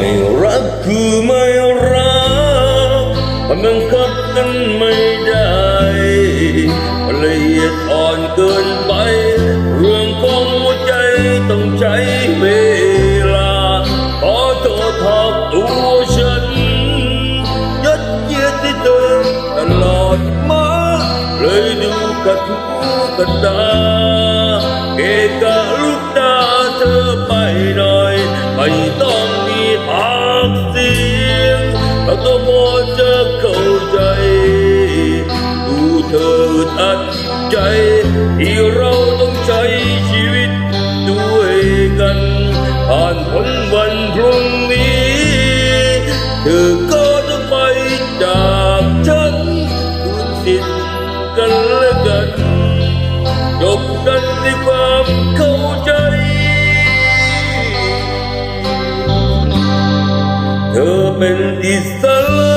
ไม่รักคือไม่รักมันบังคับกันไม่ได้ละเอียดอ่อนเกินไป เรื่องของหัวใจต้องใช้เวลาขอโทษทับตัวฉัน ยัดเยียดที่เธอตลอดมา เลยดูกระทุกกระดาเกะกะลูกตาเธอไปหน่อย ไม่ต้อง จะเข้าใจดูเธออึดอัดใจ ที่เราต้องใช้ชีวิตด้วยกันผ่านพ้นวันพรุ่งนี้ เธอก็ต้องไปจากฉันคุณสิทธิ์กันและกันจบกันด้วยความเข้าใจเธอเป็นอิสระ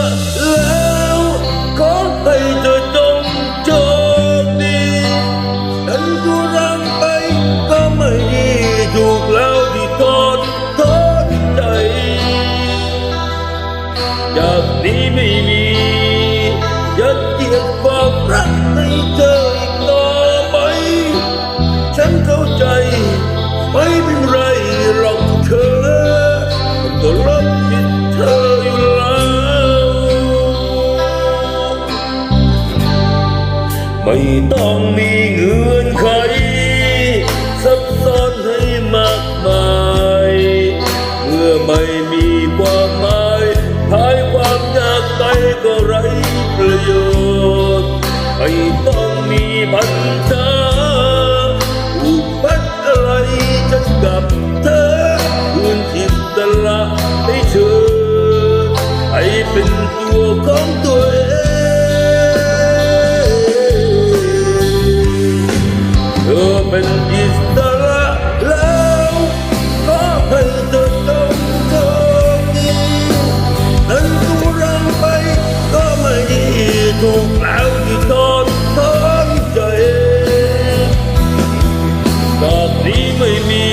ยัดเยียดความรักให้เธออีกต่อไป ฉันเข้าใจ ไม่เป็นไรหรอกเธอมันก็รับผิดเธออยู่แล้วไม่ต้องมีเงื่อนไขซับซ้อนให้มากมายเมื่อไม่มีความหมายทายความอยากไปก็ไร้ประโยชน์ ไม่ต้องมีพันธะผูกพันอะไรฉันกับเธอคืนจิตตละให้เธอให้เป็น จาก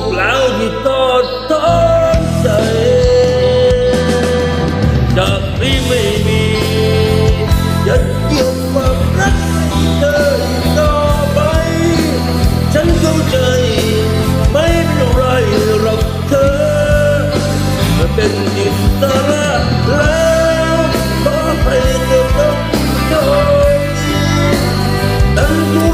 กแล้วที่ทอดทอนใจจากนี้ไม่มียัดเยียดความรักให้เธอต่อไป ฉันเข้าใจไม่เป็นไรหรอกเธอเป็นอิสระแล้วขอให้เธอต้องโชคดีตั้งทุรั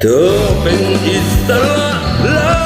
เธอเป็นอิสระแล้ว